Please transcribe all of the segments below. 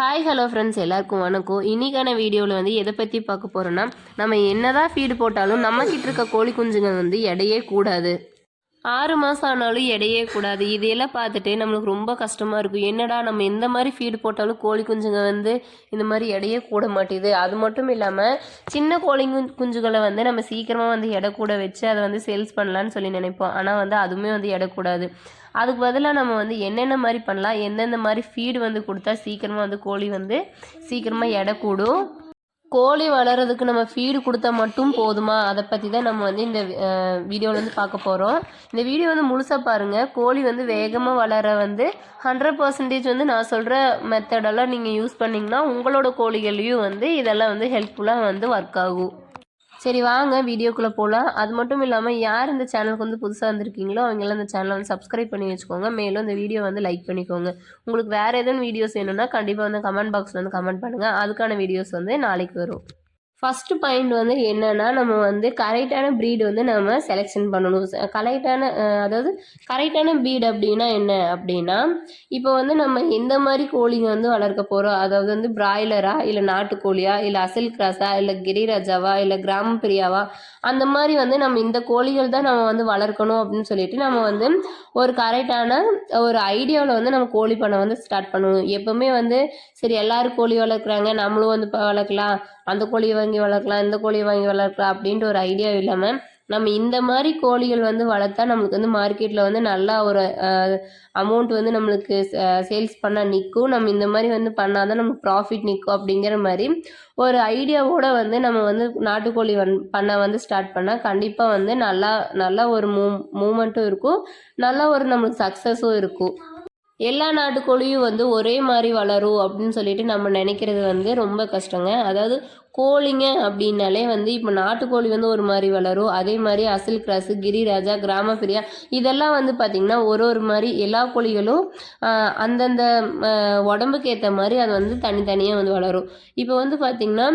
Hi hello friends எல்லாருக்கும் வணக்கம். இன்றைக்கான வீடியோவில் வந்து எதை பற்றி பார்க்க போகிறோன்னா நம்ம என்னதான் ஃபீடு போட்டாலும் நம்மக்கிட்ட இருக்க கோழி குஞ்சுங்க வந்து எடையே கூடாது. ஆறு மாதம் ஆனாலும் எடையே கூடாது. இதையெல்லாம் பார்த்துட்டு நம்மளுக்கு ரொம்ப கஷ்டமாக இருக்கும். என்னடா நம்ம எந்த மாதிரி ஃபீடு போட்டாலும் கோழி குஞ்சுங்க வந்து இந்த மாதிரி எடையே கூட மாட்டேது. அது மட்டும் இல்லாமல் சின்ன கோழி குஞ்சு- குஞ்சுகளை வந்து நம்ம சீக்கிரமாக வந்து எடை கூட வச்சு அதை வந்து சேல்ஸ் பண்ணலான்னு சொல்லி நினைப்போம். ஆனால் வந்து அதுவுமே வந்து எடை கூடாது. அதுக்கு பதிலாக நம்ம வந்து என்னென்ன மாதிரி பண்ணலாம் எந்தெந்த மாதிரி ஃபீடு வந்து கொடுத்தா சீக்கிரமாக வந்து கோழி வந்து சீக்கிரமாக எடை கூடும். கோழி வளர்கிறதுக்கு நம்ம ஃபீடு கொடுத்தா மட்டும் போதுமா? அதை பற்றி தான் நம்ம வந்து இந்த வீடியோவில் வந்து பார்க்க போகிறோம் இந்த வீடியோ வந்து முழுசாக பாருங்கள் கோழி வந்து வேகமாக வளர வந்து ஹண்ட்ரட் பர்சன்டேஜ் வந்து நான் சொல்கிற மெத்தடெல்லாம் நீங்கள் யூஸ் பண்ணிங்கன்னா உங்களோட கோழிகள்லையும் வந்து இதெல்லாம் வந்து ஹெல்ப்ஃபுல்லாக வந்து ஒர்க் ஆகும். சரி வாங்க வீடியோக்குள்ளே போகலாம் அது மட்டும் இல்லாமல் யார் இந்த சேனலுக்கு வந்து புதுசாக வந்திருக்கீங்களோ அவங்கெல்லாம் இந்த சேனலை வந்து சப்ஸ்கிரைப் பண்ணி வச்சுக்கோங்க. மேலும் இந்த வீடியோ வந்து லைக் பண்ணிக்கோங்க. உங்களுக்கு வேறு எதுவும் வீடியோஸ் வேணும்னா கண்டிப்பாக வந்து கமெண்ட் பாக்ஸில் வந்து கமெண்ட் பண்ணுங்கள் அதுக்கான வீடியோஸ் வந்து நாளைக்கு வரும். ஃபஸ்ட்டு பாயிண்ட் வந்து என்னென்னா நம்ம வந்து கரெக்டான ப்ரீடு வந்து நம்ம செலெக்ஷன் பண்ணணும். கரெக்டான அதாவது கரெக்டான ப்ரீட் அப்படின்னா என்ன அப்படின்னா இப்போ வந்து நம்ம எந்த மாதிரி கோழிங்க வந்து வளர்க்க போகிறோம் அதாவது வந்து பிராய்லரா இல்லை நாட்டுக்கோழியா இல்லை அசல் கிராஸா இல்லை கிரிராஜாவா இல்லை கிராம பிரியாவா? அந்த மாதிரி வந்து நம்ம இந்த கோழிகள் தான் நம்ம வந்து வளர்க்கணும் அப்படின்னு சொல்லிட்டு நம்ம வந்து ஒரு கரெக்டான ஒரு ஐடியாவில் வந்து நம்ம கோழி பண்ண வந்து ஸ்டார்ட் பண்ணணும். எப்போவுமே வந்து சரி எல்லாரும் கோழி வளர்க்குறாங்க நம்மளும் வந்து இப்போ வளர்க்கலாம். அந்த கோழியை வாங்கி வளர்க்கலாம் இந்த கோழியை வாங்கி வளர்க்கலாம் அப்படின்ட்டு ஒரு ஐடியா இல்லாமல் நம்ம இந்த மாதிரி கோழிகள் வந்து வளர்த்தா நம்மளுக்கு வந்து மார்க்கெட்டில் வந்து நல்லா ஒரு அமௌண்ட் வந்து நம்மளுக்கு சேல்ஸ் பண்ணால் நிற்கும் நம்ம இந்த மாதிரி வந்து பண்ணால் தான் நமக்கு ப்ராஃபிட் நிற்கும் அப்படிங்கிற மாதிரி ஒரு ஐடியாவோட வந்து நம்ம வந்து நாட்டுக்கோழி வந் பண்ண வந்து ஸ்டார்ட் பண்ணால் கண்டிப்பாக வந்து நல்லா நல்லா ஒரு மூ மூமெண்ட்டும் இருக்கும். நல்லா ஒரு நம்மளுக்கு சக்ஸஸும் இருக்கும். எல்லா நாட்டுக்கோழியும் வந்து ஒரே மாதிரி வளரும் அப்படின்னு சொல்லிட்டு நம்ம நினைக்கிறது வந்து ரொம்ப கஷ்டங்க. அதாவது கோழிங்க அப்படின்னாலே வந்து இப்போ நாட்டுக்கோழி வந்து ஒரு மாதிரி வளரும். அதே மாதிரி அசில் கிராஸு கிரிராஜா கிராமப்பிரியா இதெல்லாம் வந்து பார்த்திங்கன்னா ஒரு ஒரு மாதிரி எல்லா கோழிகளும் அந்தந்த உடம்புக்கு ஏற்ற மாதிரி அது வந்து தனித்தனியாக வந்து வளரும். இப்போ வந்து பார்த்திங்கன்னா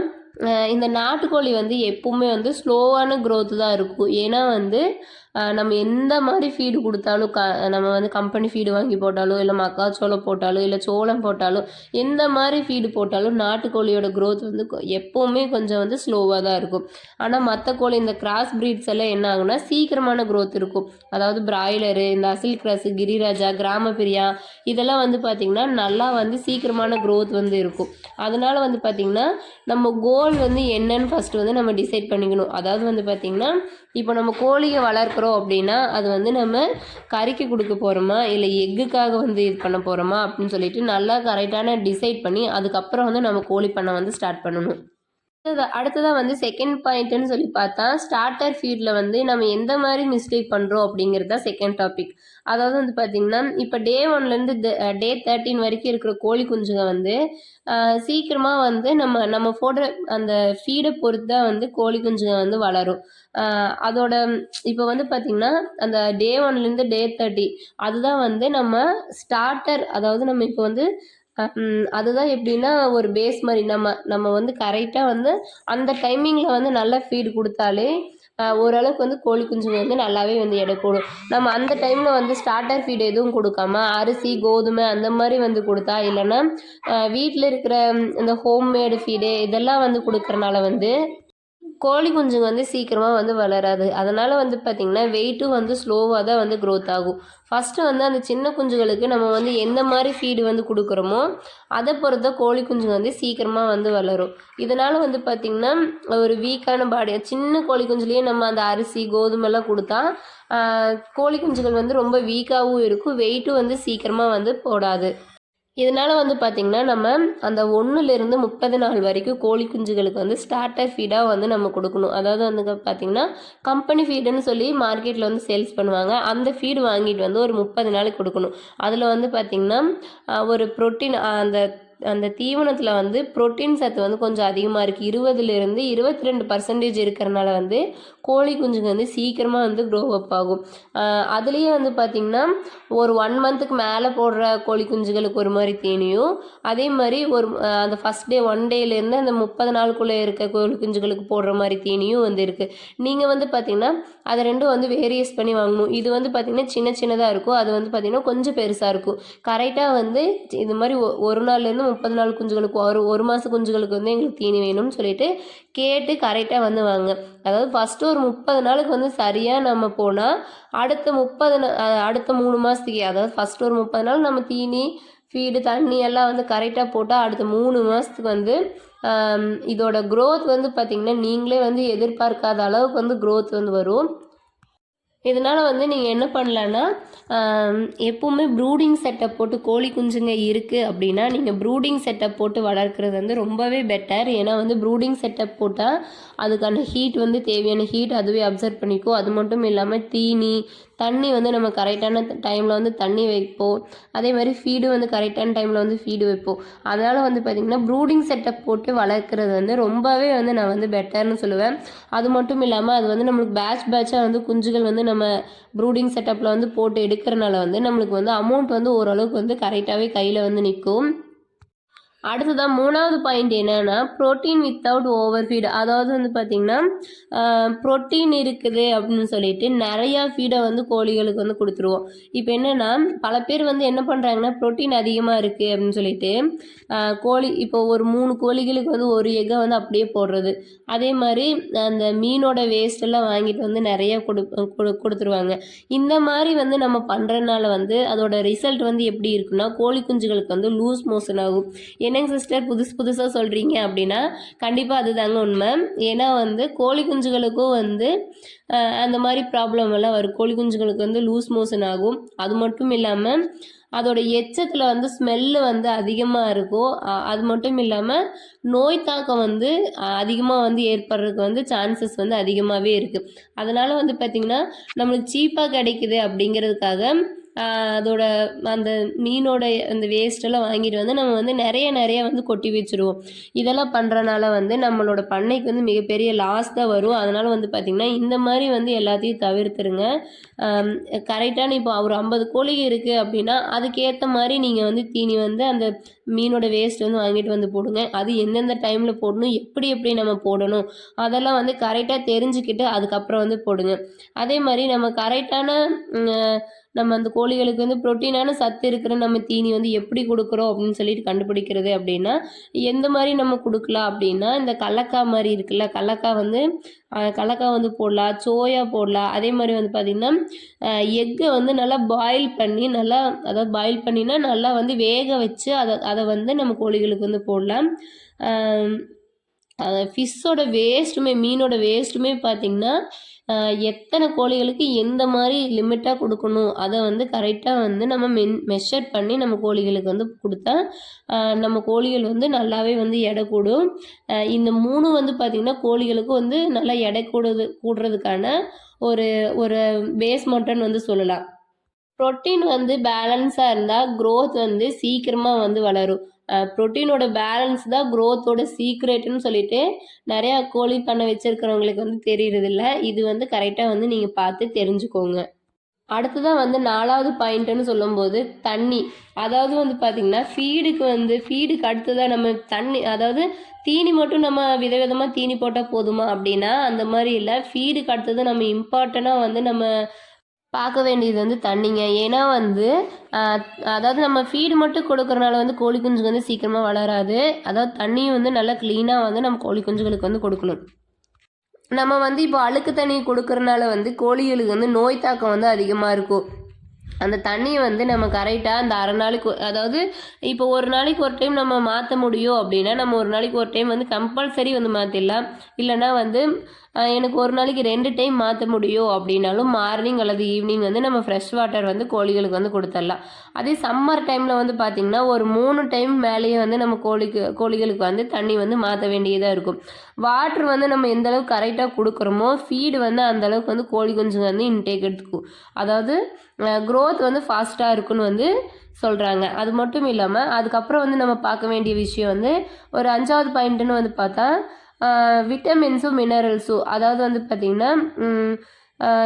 இந்த நாட்டுக்கோழி வந்து எப்பவுமே வந்து ஸ்லோவான க்ரோத்து தான் இருக்கும். ஏன்னா வந்து நம்ம எந்த மாதிரி ஃபீடு கொடுத்தாலும் க நம்ம வந்து கம்பெனி ஃபீடு வாங்கி போட்டாலும் இல்லை மக்காச்சோளம் போட்டாலும் இல்லை சோளம் போட்டாலும் எந்த மாதிரி ஃபீடு போட்டாலும் நாட்டுக்கோழியோட க்ரோத் வந்து எப்போவுமே கொஞ்சம் வந்து ஸ்லோவாக தான் இருக்கும். ஆனால் மற்ற கோழி இந்த கிராஸ் ப்ரீட்ஸ் எல்லாம் என்ன ஆகும்னா சீக்கிரமான க்ரோத் இருக்கும். அதாவது பிராய்லரு இந்த அசில் கிராஸு கிரிராஜா கிராமப்பிரியா இதெல்லாம் வந்து பார்த்திங்கன்னா நல்லா வந்து சீக்கிரமான க்ரோத் வந்து இருக்கும். அதனால் வந்து பார்த்திங்கன்னா நம்ம கோல் வந்து என்னன்னு ஃபஸ்ட்டு வந்து நம்ம டிசைட் பண்ணிக்கணும். அதாவது வந்து பார்த்திங்கன்னா இப்போ நம்ம கோழியை வளர்க்குறோம் அப்படின்னா அது வந்து நம்ம கறிக்கு கொடுக்க போகிறோமா இல்லை எக்குக்காக வந்து இது பண்ண போகிறோமா அப்படின்னு சொல்லிட்டு நல்லா கரெக்டான டிசைட் பண்ணி அதுக்கப்புறம் வந்து நம்ம கோழி பண்ணை வந்து ஸ்டார்ட் பண்ணணும். அடுத்ததாக வந்து செகண்ட் பாயிண்ட்னு சொல்லி பார்த்தா ஸ்டார்டர் ஃபீல்டில் வந்து நம்ம எந்த மாதிரி மிஸ்டேக் பண்ணுறோம் அப்படிங்கிறது தான் செகண்ட் டாபிக் அதாவது வந்து பார்த்திங்கன்னா இப்போ டே ஒன்லேருந்து டே தேர்ட்டின் வரைக்கும் இருக்கிற கோழி குஞ்சுங்க வந்து சீக்கிரமாக வந்து நம்ம நம்ம போடுற அந்த ஃபீடை பொறுத்து தான் வந்து கோழி குஞ்சுங்க வந்து வளரும். அதோட இப்போ வந்து பார்த்திங்கன்னா அந்த டே ஒன்லேருந்து டே தேர்ட்டி அதுதான் வந்து நம்ம ஸ்டார்டர் அதாவது நம்ம இப்போ வந்து அதுதான் எப்படின்னா ஒரு பேஸ் மாதிரி நம்ம நம்ம வந்து கரெக்டாக வந்து அந்த டைமிங்கில் வந்து நல்ல ஃபீடு கொடுத்தாலே ஓரளவுக்கு வந்து கோழி குஞ்சுங்க வந்து நல்லாவே வந்து எடை கூடும் நம்ம அந்த டைமில் வந்து ஸ்டார்டர் ஃபீடு எதுவும் கொடுக்காம அரிசி கோதுமை அந்த மாதிரி வந்து கொடுத்தா இல்லைன்னா வீட்டில் இருக்கிற இந்த ஹோம்மேடு ஃபீடு இதெல்லாம் வந்து கொடுக்கறனால வந்து கோழி குஞ்சுங்க வந்து சீக்கிரமாக வந்து வளராது. அதனால் வந்து பார்த்திங்கன்னா வெயிட்டும் வந்து ஸ்லோவாக தான் வந்து க்ரோத் ஆகும். ஃபஸ்ட்டு வந்து அந்த சின்ன குஞ்சுகளுக்கு நம்ம வந்து எந்த மாதிரி ஃபீடு வந்து கொடுக்குறோமோ அதை பொறுத்த கோழி குஞ்சுங்க வந்து சீக்கிரமாக வந்து வளரும். இதனால் வந்து பார்த்திங்கன்னா ஒரு வீக்கான பாடி சின்ன கோழி குஞ்சுலேயே நம்ம அந்த அரிசி கோதுமைலாம் கொடுத்தா கோழி குஞ்சுகள் வந்து ரொம்ப வீக்காகவும் இருக்கும். வெயிட்டும் வந்து சீக்கிரமாக வந்து போடாது. இதனால் வந்து பார்த்திங்கன்னா நம்ம அந்த ஒன்றுலேருந்து முப்பது நாள் வரைக்கும் கோழி குஞ்சுகளுக்கு வந்து ஸ்டார்டர் ஃபீடாக வந்து நம்ம கொடுக்கணும். அதாவது வந்து பார்த்திங்கன்னா கம்பெனி ஃபீடுன்னு சொல்லி மார்க்கெட்டில் வந்து சேல்ஸ் பண்ணுவாங்க. அந்த ஃபீடு வாங்கிட்டு வந்து ஒரு முப்பது நாளைக்கு கொடுக்கணும். அதில் வந்து பார்த்திங்கன்னா ஒரு ப்ரோட்டீன் அந்த அந்த தீவனத்தில் வந்து புரோட்டீன் சத்து வந்து கொஞ்சம் அதிகமாக இருக்குது இருபதுலேருந்து இருபத்தி ரெண்டு பர்சன்டேஜ் இருக்கிறனால வந்து கோழி குஞ்சுங்க வந்து சீக்கிரமாக வந்து க்ரோ அப் ஆகும். அதுலேயே வந்து பார்த்திங்கன்னா ஒரு ஒன் மந்த்துக்கு மேலே போடுற கோழி குஞ்சுகளுக்கு ஒரு மாதிரி தீனியும் அதே மாதிரி ஒரு அந்த ஃபஸ்ட் டே ஒன் டேலேருந்து அந்த முப்பது நாளுக்குள்ளே இருக்க கோழி குஞ்சுகளுக்கு போடுற மாதிரி தீனியும் வந்து இருக்குது நீங்கள் வந்து பார்த்திங்கன்னா அதை ரெண்டும் வந்து வேரியஸ் பண்ணி வாங்கணும். இது வந்து பார்த்திங்கன்னா சின்ன சின்னதாக இருக்கும். அது வந்து பார்த்திங்கன்னா கொஞ்சம் பெருசாக இருக்கும். கரெக்டாக வந்து இது மாதிரி ஒ- ஒரு நாள்லேருந்து முப்பது நாள் குஞ்சுகளுக்கு ஒரு ஒரு மாத குஞ்சுகளுக்கு வந்து எங்களுக்கு தீனி வேணும்னு சொல்லிட்டு கேட்டு கரெக்டாக வந்து வாங்க. அதாவது ஃபஸ்ட்டு ஒரு முப்பது நாளுக்கு வந்து சரியாக நம்ம போனால் அடுத்த முப்பது அடுத்த மூணு மாதத்துக்கு அதாவது ஃபஸ்ட் ஒரு முப்பது நாள் நம்ம தீனி ஃபீடு தண்ணி எல்லாம் வந்து கரெக்டாக போட்டால் அடுத்த மூணு மாதத்துக்கு வந்து இதோட க்ரோத் வந்து பார்த்திங்கன்னா நீங்களே வந்து எதிர்பார்க்காத அளவுக்கு வந்து க்ரோத் வந்து வரும். இதனால் வந்து நீங்கள் என்ன பண்ணலான்னா எப்போவுமே ப்ரூடிங் செட்டப் போட்டு கோழி குஞ்சுங்க இருக்குது அப்படின்னா நீங்கள் ப்ரூடிங் செட்டப் போட்டு வளர்க்குறது வந்து ரொம்பவே பெட்டர் ஏன்னா வந்து ப்ரூடிங் செட்டப் போட்டால் அதுக்கான ஹீட் வந்து தேவையான ஹீட் அதுவே அப்சர்வ் பண்ணிக்கும். அது மட்டும் இல்லாமல் தீனி தண்ணி வந்து நம்ம கரெக்டான டைமில் வந்து தண்ணி வைப்போம். அதே மாதிரி ஃபீடு வந்து கரெக்டான டைமில் வந்து ஃபீடு வைப்போம். அதனால் வந்து பார்த்திங்கன்னா ப்ரூடிங் செட்டப் போட்டு வளர்க்குறது வந்து ரொம்பவே வந்து நான் வந்து பெட்டர்னு சொல்லுவேன். அது மட்டும் இல்லாமல் அது வந்து நம்மளுக்கு பேட்ச் பேட்சாக வந்து குஞ்சுகள் வந்து நம்ம நம்ம ப்ரூடிங் செட்டப்பில் வந்து போட்டு எடுக்கிறனால வந்து நம்மளுக்கு வந்து அமௌண்ட் வந்து ஓரளவுக்கு வந்து கரெக்டாகவே கையில் வந்து நிற்கும் அடுத்ததான் மூணாவது பாயிண்ட் என்னன்னா புரோட்டீன் வித்தவுட் ஓவர் ஃபீட் அதாவது வந்து பார்த்திங்கன்னா புரோட்டீன் இருக்குது அப்படின்னு சொல்லிட்டு நிறையா ஃபீடை வந்து கோழிகளுக்கு வந்து கொடுத்துருவோம். இப்போ என்னென்னா பல பேர் வந்து என்ன பண்ணுறாங்கன்னா ப்ரோட்டீன் அதிகமாக இருக்குது அப்படின்னு சொல்லிட்டு கோழி இப்போ ஒரு மூணு கோழிகளுக்கு வந்து ஒரு எக்கை வந்து அப்படியே போடுறது. அதே மாதிரி அந்த மீனோட வேஸ்ட் எல்லாம் வாங்கிட்டு வந்து நிறைய கொடு கொடு- கொடுத்துருவாங்க. இந்த மாதிரி வந்து நம்ம பண்ணுறதுனால வந்து அதோட ரிசல்ட் வந்து எப்படி இருக்குன்னா கோழி குஞ்சுகளுக்கு வந்து லூஸ் மோஷன் ஆகும். என்னங்க சிஸ்டர் புதுசு புதுசாக சொல்கிறீங்க அப்படின்னா கண்டிப்பாக அதுதாங்க உண்மை. ஏன்னா வந்து கோழி குஞ்சுகளுக்கும் வந்து அந்த மாதிரி ப்ராப்ளம் எல்லாம் வரும். கோழி குஞ்சுகளுக்கு வந்து லூஸ் மோஷன் ஆகும். அது மட்டும் இல்லாமல் அதோட எச்சத்தில் வந்து ஸ்மெல்லு வந்து அதிகமாக இருக்கும் அது மட்டும் இல்லாமல் நோய் தாக்கம் வந்து அதிகமாக வந்து ஏற்படுறதுக்கு வந்து சான்சஸ் வந்து அதிகமாகவே இருக்குது அதனால் வந்து பார்த்திங்கன்னா நம்மளுக்கு சீப்பாக கிடைக்குது அப்படிங்கிறதுக்காக அதோட அந்த மீனோட அந்த வேஸ்ட்டெல்லாம் வாங்கிட்டு வந்து நம்ம வந்து நிறைய நிறைய வந்து கொட்டி வச்சுருவோம். இதெல்லாம் பண்ணுறனால வந்து நம்மளோட பண்ணைக்கு வந்து மிகப்பெரிய லாஸ் தான் வரும். அதனால் வந்து பார்த்திங்கன்னா இந்த மாதிரி வந்து எல்லாத்தையும் தவிர்த்துருங்க. கரெக்டான இப்போ ஒரு ஐம்பது கோழி இருக்குது அப்படின்னா அதுக்கேற்ற மாதிரி நீங்கள் வந்து தீனி வந்து அந்த மீனோட வேஸ்ட் வந்து வாங்கிட்டு வந்து போடுங்க. அது எந்தெந்த டைமில் போடணும் எப்படி எப்படி நம்ம போடணும் அதெல்லாம் வந்து கரெக்டாக தெரிஞ்சுக்கிட்டு அதுக்கப்புறம் வந்து போடுங்க. அதே மாதிரி நம்ம கரெக்டான நம்ம அந்த கோழிகளுக்கு வந்து புரோட்டீனான சத்து இருக்கிற நம்ம தீனி வந்து எப்படி கொடுக்குறோம் அப்படின்னு சொல்லிட்டு கண்டுபிடிக்கிறது அப்படின்னா எந்த மாதிரி நம்ம கொடுக்கலாம் அப்படின்னா இந்த கடலக்காய் மாதிரி இருக்குல்ல கடலக்காய் வந்து அஹ், கடலக்காய் வந்து போடலாம் சோயா போடலாம். அதே மாதிரி வந்து பார்த்திங்கன்னா எக்கை வந்து நல்லா பாயில் பண்ணி நல்லா அதாவது பாயில் பண்ணினா நல்லா வந்து வேக வச்சு அதை அதை வந்து நம்ம கோழிகளுக்கு வந்து போடலாம். ஃபிஷ்ஷோட வேஸ்ட்டுமே மீனோட வேஸ்ட்டுமே பார்த்திங்கன்னா எத்தனை கோழிகளுக்கு எந்த மாதிரி லிமிட்டாக கொடுக்கணும்? அதை வந்து கரெக்டாக வந்து நம்ம மென் மெஷர் பண்ணி நம்ம கோழிகளுக்கு வந்து கொடுத்தா நம்ம கோழிகள் வந்து நல்லாவே வந்து எடை கூடும். இந்த மூணு வந்து பார்த்திங்கன்னா கோழிகளுக்கு வந்து நல்லா எடை கூடுது கூடுறதுக்கான ஒரு ஒரு பேஸ் மட்டன் வந்து சொல்லலாம். ப்ரோட்டீன் வந்து பேலன்ஸாக இருந்தால் க்ரோத் வந்து சீக்கிரமாக வந்து வளரும். ப்ரோட்டீனோட பேலன்ஸ் தான் க்ரோத்தோட சீக்ரெட்னு சொல்லிட்டு நிறையா கோழி பண்ணை வச்சுருக்கிறவங்களுக்கு வந்து தெரியறதில்ல. இது வந்து கரெக்டாக வந்து நீங்கள் பார்த்து தெரிஞ்சுக்கோங்க. அடுத்ததான் வந்து நாலாவது பாயிண்ட்டுன்னு சொல்லும்போது தண்ணி. அதாவது வந்து பார்த்திங்கன்னா ஃபீடுக்கு வந்து ஃபீடுக்கு அடுத்ததாக நம்ம தண்ணி அதாவது தீனி மட்டும் நம்ம விதவிதமாக தீனி போட்டால் போதுமா அப்படின்னா அந்த மாதிரி இல்லை. ஃபீடுக்கு அடுத்தது நம்ம இம்பார்ட்டண்ட்டாக வந்து நம்ம பார்க்க வேண்டியது வந்து தண்ணிங்க. ஏன்னா வந்து அதாவது நம்ம ஃபீடு மட்டும் கொடுக்கறனால வந்து கோழி குஞ்சுங்க வந்து சீக்கிரமாக வளராது. அதாவது தண்ணியும் வந்து நல்லா க்ளீனாக வந்து நம்ம கோழி குஞ்சுகளுக்கு வந்து கொடுக்கணும். நம்ம வந்து இப்போ அழுக்கு தண்ணி கொடுக்கறனால வந்து கோழிகளுக்கு வந்து நோய் தாக்கம் வந்து அதிகமாக இருக்கும். அந்த தண்ணியை வந்து நம்ம கரெக்டாக அந்த அரை நாளைக்கு அதாவது இப்போ ஒரு நாளைக்கு ஒரு டைம் நம்ம மாற்ற முடியும் அப்படின்னா நம்ம ஒரு நாளைக்கு ஒரு டைம் வந்து கம்பல்சரி வந்து மாற்றிடலாம் இல்லைன்னா வந்து எனக்கு ஒரு நாளைக்கு ரெண்டு டைம் மாற்ற முடியும் அப்படின்னாலும் மார்னிங் அல்லது ஈவினிங் வந்து நம்ம ஃப்ரெஷ் வாட்டர் வந்து கோழிகளுக்கு வந்து கொடுத்துடலாம். அதே சம்மர் டைமில் வந்து பார்த்திங்கன்னா ஒரு மூணு டைம் மேலேயே வந்து நம்ம கோழிக்கு கோழிகளுக்கு வந்து தண்ணி வந்து மாற்ற வேண்டியதாக இருக்கும். வாட்ரு வந்து நம்ம எந்த அளவுக்கு கரெக்டாக கொடுக்குறோமோ ஃபீடு வந்து அந்த அளவுக்கு வந்து கோழி குஞ்சுங்க வந்து இன்டேக் எடுத்துக்கும். அதாவது க்ரோத் வந்து ஃபாஸ்ட்டாக இருக்குன்னு வந்து சொல்கிறாங்க அது மட்டும் இல்லாமல் அதுக்கப்புறம் வந்து நம்ம பார்க்க வேண்டிய விஷயம் வந்து ஒரு அஞ்சாவது பாயிண்ட்டுன்னு வந்து பார்த்தா விட்டமின்ஸும் மினரல்ஸும் அதாவது வந்து பார்த்திங்கன்னா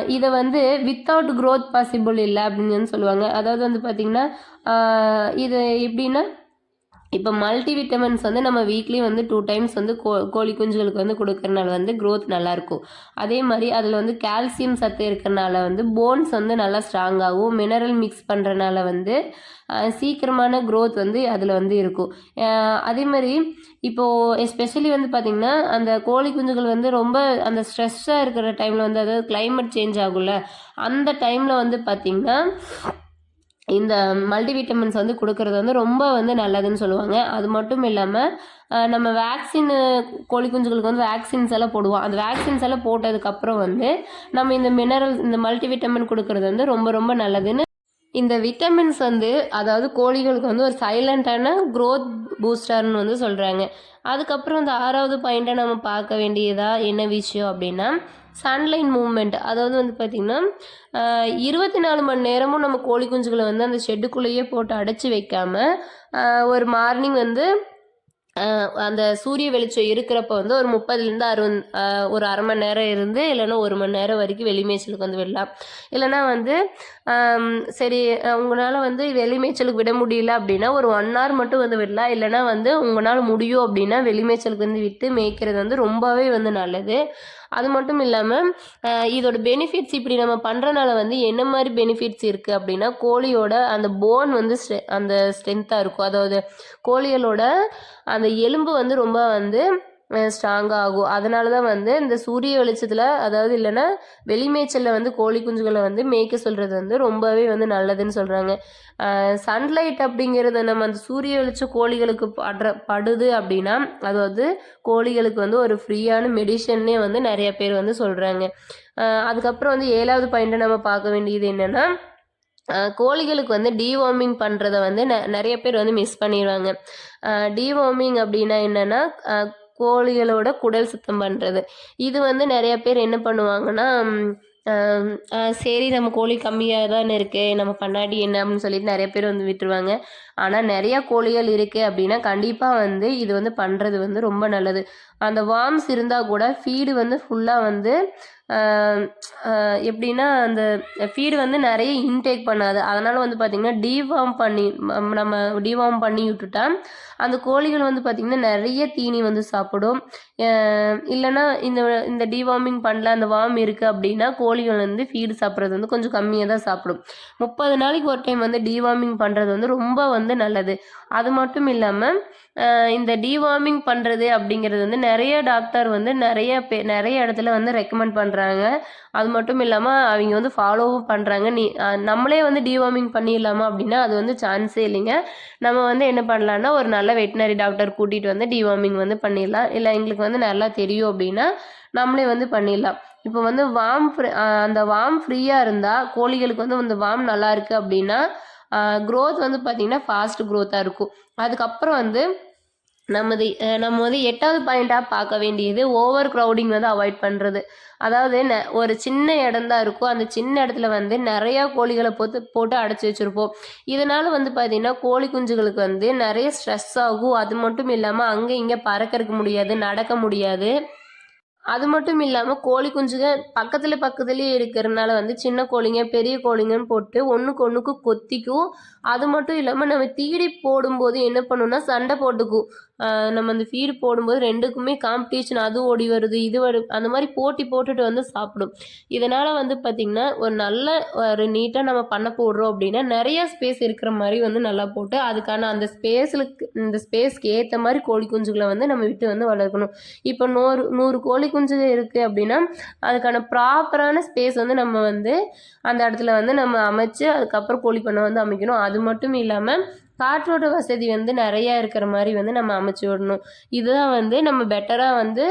இதை வந்து வித்தவுட் க்ரோத் பாசிபிள் இல்லை அப்படின்னு சொல்லுவாங்க. அதாவது வந்து பார்த்திங்கன்னா இது எப்படின்னா இப்போ மல்டி விட்டமின்ஸ் வந்து நம்ம வீக்லி வந்து டூ டைம்ஸ் வந்து கோ கோழி குஞ்சுகளுக்கு வந்து கொடுக்கறனால வந்து க்ரோத் நல்லாயிருக்கும் அதே மாதிரி அதில் வந்து கால்சியம் சத்து இருக்கிறனால வந்து போன்ஸ் வந்து நல்லா ஸ்ட்ராங்காகவும் மினரல் மிக்ஸ் பண்ணுறனால வந்து சீக்கிரமான க்ரோத் வந்து அதில் வந்து இருக்கும். அதே மாதிரி இப்போது எஸ்பெஷலி வந்து பார்த்திங்கன்னா அந்த கோழி குஞ்சுகள் வந்து ரொம்ப அந்த ஸ்ட்ரெஸ்ஸாக இருக்கிற டைமில் வந்து அதாவது கிளைமேட் சேஞ்ச் ஆகும்ல அந்த டைமில் வந்து பார்த்திங்கன்னா இந்த மல்டிவிட்டமின்ஸ் வந்து கொடுக்கறது வந்து ரொம்ப வந்து நல்லதுன்னு சொல்லுவாங்க. அது மட்டும் இல்லாமல் நம்ம வேக்சின் கோழி குஞ்சுகளுக்கு வந்து வேக்சின்ஸ் எல்லாம் போடுவோம். அந்த வேக்சின்ஸ் எல்லாம் போட்டதுக்கப்புறம் வந்து நம்ம இந்த மினரல்ஸ் இந்த மல்டிவிட்டமின் கொடுக்கறது வந்து ரொம்ப ரொம்ப நல்லதுன்னு. இந்த விட்டமின்ஸ் வந்து அதாவது கோழிகளுக்கு வந்து ஒரு சைலண்டான க்ரோத் பூஸ்டர்னு வந்து சொல்கிறாங்க அதுக்கப்புறம் இந்த ஆறாவது பாயிண்ட்டை நம்ம பார்க்க வேண்டியதாக என்ன விஷயம் அப்படின்னா சன்லைன் மூவ்மெண்ட். அதாவது வந்து பார்த்திங்கன்னா இருபத்தி நாலு மணி நேரமும் நம்ம கோழி குஞ்சுகளை வந்து அந்த ஷெட்டுக்குள்ளேயே போட்டு அடைச்சி வைக்காம ஒரு மார்னிங் வந்து அந்த சூரிய வெளிச்சம் இருக்கிறப்ப வந்து ஒரு முப்பதுலேருந்து அறுபது ஒரு அரை மணி நேரம் இருந்து இல்லைன்னா ஒரு மணி நேரம் வரைக்கும் வெளிமேய்ச்சலுக்கு வந்து விடலாம். இல்லைன்னா வந்து சரி உங்களால் வந்து வெளிமேய்ச்சலுக்கு விட முடியல அப்படின்னா ஒரு ஒன் ஹவர் மட்டும் வந்து விடலாம். இல்லைன்னா வந்து உங்களால் முடியும் அப்படின்னா வெளிமேய்ச்சலுக்கு வந்து விட்டு மேய்க்கிறது வந்து ரொம்பவே வந்து நல்லது. அது மட்டும் இல்லாமல் இதோட பெனிஃபிட்ஸ் இப்படி நம்ம பண்ணுறனால வந்து என்ன மாதிரி பெனிஃபிட்ஸ் இருக்குது அப்படின்னா கோழியோட அந்த போன் வந்து ஸ்ட்ரெ- அந்த ஸ்ட்ரென்த்தாக இருக்கும். அதாவது கோழிகளோட அந்த எலும்பு வந்து ரொம்ப வந்து ஸ்ட்ராங்காக ஆகும். அதனால தான் வந்து இந்த சூரிய வெளிச்சத்தில் அதாவது இல்லைன்னா வெளிமேய்ச்சலில் வந்து கோழி குஞ்சுகளை வந்து மேய்க்க சொல்கிறது வந்து ரொம்பவே வந்து நல்லதுன்னு சொல்கிறாங்க சன்லைட் அப்படிங்கிறது நம்ம அந்த சூரிய வெளிச்சம் கோழிகளுக்கு படுற படுது அப்படின்னா அது வந்து கோழிகளுக்கு வந்து ஒரு ஃப்ரீயான மெடிஷன்னே வந்து நிறைய பேர் வந்து சொல்கிறாங்க அதுக்கப்புறம் வந்து ஏழாவது பாயிண்ட்டை நம்ம பார்க்க வேண்டியது என்னென்னா கோழிகளுக்கு வந்து டிவார்மிங் பண்ணுறத வந்து நெ நிறைய பேர் வந்து மிஸ் பண்ணிடுவாங்க. டிவார்மிங் அப்படின்னா என்னென்னா கோழிகளோட குடல் சுத்தம் பண்ணுறது இது வந்து நிறைய பேர் என்ன பண்ணுவாங்கன்னா சரி நம்ம கோழி கம்மியாக தானே இருக்குது நம்ம பண்ணாடி என்ன அப்படின்னு சொல்லிட்டு நிறைய பேர் வந்து விட்டுருவாங்க. ஆனால் நிறையா கோழிகள் இருக்குது அப்படின்னா கண்டிப்பாக வந்து இது வந்து பண்ணுறது வந்து ரொம்ப நல்லது. அந்த வார்ம்ஸ் இருந்தால் கூட ஃபீடு வந்து ஃபுல்லாக வந்து எப்படின்னா அந்த ஃபீடு வந்து நிறைய இன்டேக் பண்ணாது. அதனால் வந்து பார்த்திங்கன்னா டீவார்ம் பண்ணி நம்ம டீவார்ம் பண்ணி விட்டுட்டா அந்த கோழிகள் வந்து பார்த்திங்கன்னா நிறைய தீனி வந்து சாப்பிடும். இல்லைன்னா இந்த இந்த டீவார்மிங் பண்ணல அந்த வார்ம் இருக்குது அப்படின்னா கோழிகள் வந்து ஃபீடு சாப்பிட்றது வந்து கொஞ்சம் கம்மியாக தான் சாப்பிடும். முப்பது நாளைக்கு ஒரு டைம் வந்து டீவார்மிங் பண்ணுறது வந்து ரொம்ப வந்து நல்லது. அது மட்டும் இல்லாமல் இந்த டிவார்மிங் பண்ணுறது அப்படிங்கிறது வந்து நிறைய டாக்டர் வந்து நிறைய பே நிறைய இடத்துல வந்து ரெக்கமெண்ட் பண்ணுறாங்க அது மட்டும் இல்லாமல் அவங்க வந்து ஃபாலோவும் பண்ணுறாங்க நீ நம்மளே வந்து டிவார்மிங் பண்ணிடலாமா அப்படின்னா அது வந்து சான்ஸே இல்லைங்க. நம்ம வந்து என்ன பண்ணலான்னா ஒரு நல்ல வெட்டினரி டாக்டர் கூட்டிகிட்டு வந்து டிவார்மிங் வந்து பண்ணிடலாம். இல்லை எங்களுக்கு வந்து நல்லா தெரியும் அப்படின்னா நம்மளே வந்து பண்ணிடலாம். இப்போ வந்து வார்ம் ஃப்ரீ அந்த வார்ம் ஃப்ரீயாக இருந்தால் கோழிகளுக்கு வந்து அந்த வார்ம் நல்லா இருக்குது அப்படின்னா க்ரோத் வந்து பார்த்திங்கன்னா ஃபாஸ்ட் க்ரோத்தாக இருக்கும். அதுக்கப்புறம் வந்து நமது நம்ம வந்து எட்டாவது பாயிண்ட்டாக பார்க்க வேண்டியது ஓவர் க்ரௌடிங் வந்து அவாய்ட் பண்ணுறது அதாவது ந- ஒரு சின்ன இடம் தான் இருக்கும். அந்த சின்ன இடத்துல வந்து நிறையா கோழிகளை போட்டு போட்டு அடைச்சி வச்சுருப்போம். இதனால் வந்து பார்த்திங்கன்னா கோழி குஞ்சுகளுக்கு வந்து நிறைய ஸ்ட்ரெஸ் ஆகும். அது மட்டும் இல்லாமல் அங்கே இங்கே பறக்கறதுக்கு முடியாது நடக்க முடியாது. அது மட்டும் இல்லாமல் கோழி குஞ்சுங்க பக்கத்தில் பக்கத்துலேயே இருக்கிறனால வந்து சின்ன கோழிங்க பெரிய கோழிங்கன்னு போட்டு ஒன்றுக்கு ஒன்றுக்கு கொத்திக்கும். அது மட்டும் இல்லாமல் நம்ம தீடி போடும்போது என்ன பண்ணுன்னா சண்டை போட்டுக்கும். நம்ம அந்த ஃபீடு போடும்போது ரெண்டுக்குமே காம்படிஷன் அது ஓடி வருது இது வரு அந்த மாதிரி போட்டி போட்டுட்டு வந்து சாப்பிடும். இதனால் வந்து பார்த்திங்கன்னா ஒரு நல்ல ஒரு நீட்டாக நம்ம பண்ண போடுறோம் அப்படின்னா நிறைய ஸ்பேஸ் இருக்கிற மாதிரி வந்து நல்லா போட்டு அதுக்கான அந்த ஸ்பேஸில் இந்த ஸ்பேஸ்க்கு ஏற்ற மாதிரி கோழி குஞ்சுகளை வந்து நம்ம விட்டு வந்து வளர்க்கணும். இப்போ நூறு நூறு கோழி குஞ்சு இருக்குது அப்படின்னா அதுக்கான ப்ராப்பரான ஸ்பேஸ் வந்து நம்ம வந்து அந்த இடத்துல வந்து நம்ம அமைச்சு அதுக்கப்புறம் கோழி பண்ணை வந்து அமைக்கணும். அது மட்டும் இல்லாமல் காற்றோட்ட வசதி வந்து நிறையா இருக்கிற மாதிரி வந்து நம்ம அமைச்சு விடணும். இதுதான் வந்து நம்ம பெட்டராக வந்து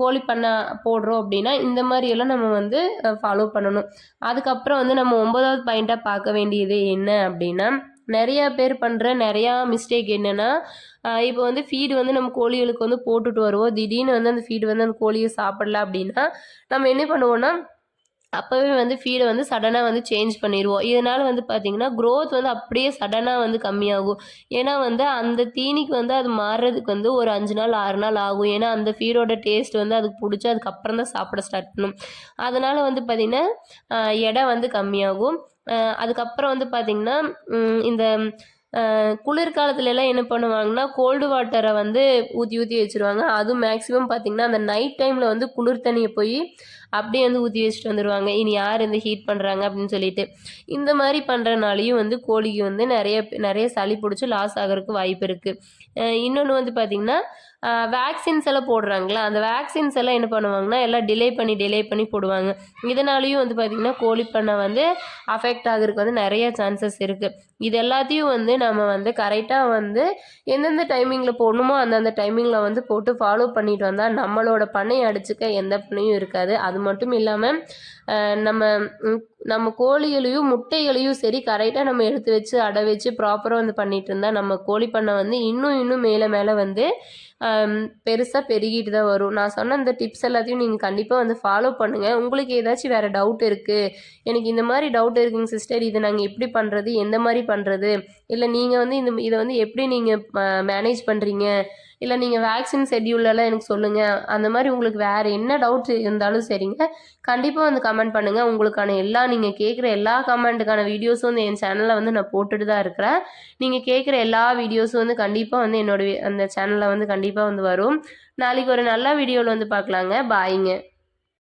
கோழி பண்ணை போடுறோம் அப்படின்னா இந்த மாதிரியெல்லாம் நம்ம வந்து ஃபாலோ பண்ணணும். அதுக்கப்புறம் வந்து நம்ம ஒன்பதாவது பாயிண்ட்டாக பார்க்க வேண்டியது என்ன அப்படின்னா நிறையா பேர் பண்ணுற நிறையா மிஸ்டேக் என்னென்னா இப்போ வந்து ஃபீடு வந்து நம்ம கோழிகளுக்கு வந்து போட்டுட்டு வருவோம். திடீர்னு வந்து அந்த ஃபீடு வந்து அந்த கோழியை சாப்பிடல அப்படின்னா நம்ம என்ன பண்ணுவோம்னா அப்போவே வந்து ஃபீடை வந்து சடனாக வந்து சேஞ்ச் பண்ணிடுவோம் இதனால் வந்து பார்த்திங்கன்னா க்ரோத் வந்து அப்படியே சடனாக வந்து கம்மியாகும். ஏன்னா வந்து அந்த தீனிக்கு வந்து அது மாறுறதுக்கு வந்து ஒரு அஞ்சு நாள் ஆறு நாள் ஆகும். ஏன்னா அந்த ஃபீடோட டேஸ்ட் வந்து அதுக்கு பிடிச்சி அதுக்கப்புறம் தான் சாப்பிட ஸ்டார்ட் பண்ணும். அதனால் வந்து பார்த்திங்கன்னா எடை வந்து கம்மியாகும். அதுக்கப்புறம் வந்து பார்த்திங்கன்னா இந்த குளிர்காலத்துல எல்லாம் என்ன பண்ணுவாங்கன்னா கோல்டு வாட்டரை வந்து ஊற்றி ஊற்றி வச்சுருவாங்க. அதுவும் மேக்ஸிமம் பார்த்திங்கன்னா அந்த நைட் டைமில் வந்து குளிர் தண்ணியை போய் அப்படியே வந்து ஊற்றி வச்சுட்டு வந்துடுவாங்க இனி யார் இந்த ஹீட் பண்ணுறாங்க அப்படின்னு சொல்லிட்டு. இந்த மாதிரி பண்ணுறனாலையும் வந்து கோழிக்கு வந்து நிறைய நிறைய சளி பிடிச்சி லாஸ் ஆகிறதுக்கு வாய்ப்பு இருக்குது இன்னொன்று வந்து பார்த்திங்கன்னா வேக்சின்ஸ் எல்லாம் போடுறாங்களா? அந்த வேக்சின்ஸ் எல்லாம் என்ன பண்ணுவாங்கன்னா எல்லாம் டிலே பண்ணி டிலே பண்ணி போடுவாங்க. இதனாலேயும் வந்து பார்த்திங்கன்னா கோழி பண்ணை வந்து அஃபெக்ட் ஆகிறதுக்கு வந்து நிறைய சான்சஸ் இருக்குது இது எல்லாத்தையும் வந்து நம்ம வந்து கரெக்டாக வந்து எந்தெந்த டைமிங்கில் போடணுமோ அந்தந்த டைமிங்கில் வந்து போட்டு ஃபாலோ பண்ணிட்டு வந்தால் நம்மளோட பண்ணையை அடிச்சுக்க எந்த பண்ணையும் இருக்காது. அது மட்டும் இல்லாமல் நம்ம நம்ம கோழிகளையும் முட்டைகளையும் சரி கரெக்டாக நம்ம எடுத்து வச்சு அடை வச்சு ப்ராப்பராக வந்து பண்ணிட்டு இருந்தால் நம்ம கோழி பண்ணை வந்து இன்னும் இன்னும் மேலே மேலே வந்து பெருசாக பெருகிட்டு தான் வரும். நான் சொன்ன அந்த டிப்ஸ் எல்லாத்தையும் நீங்கள் கண்டிப்பாக வந்து ஃபாலோ பண்ணுங்கள் உங்களுக்கு ஏதாச்சும் வேறு டவுட் இருக்குது எனக்கு இந்த மாதிரி டவுட் இருக்குங்க சிஸ்டர் இது நாங்கள் எப்படி பண்ணுறது எந்த மாதிரி பண்ணுறது இல்லை நீங்கள் வந்து இந்த இதை வந்து எப்படி நீங்கள் மேனேஜ் பண்ணுறீங்க இல்லை நீங்கள் வேக்சின் ஷெட்யூலெல்லாம் எனக்கு சொல்லுங்கள் அந்த மாதிரி உங்களுக்கு வேறு என்ன டவுட் இருந்தாலும் சரிங்க. கண்டிப்பாக வந்து கமெண்ட் பண்ணுங்கள் உங்களுக்கான எல்லா நீங்கள் கேட்குற எல்லா கமெண்ட்டுக்கான வீடியோஸும் வந்து என் சேனலில் வந்து நான் போட்டுட்டு தான் இருக்கிறேன். நீங்கள் கேட்குற எல்லா வீடியோஸும் வந்து கண்டிப்பாக வந்து என்னோட அந்த சேனலில் வந்து கண்டிப்பாக வந்து வரும். நாளைக்கு ஒரு நல்ல வீடியோவில் வந்து பார்க்கலாங்க. பாய்ங்க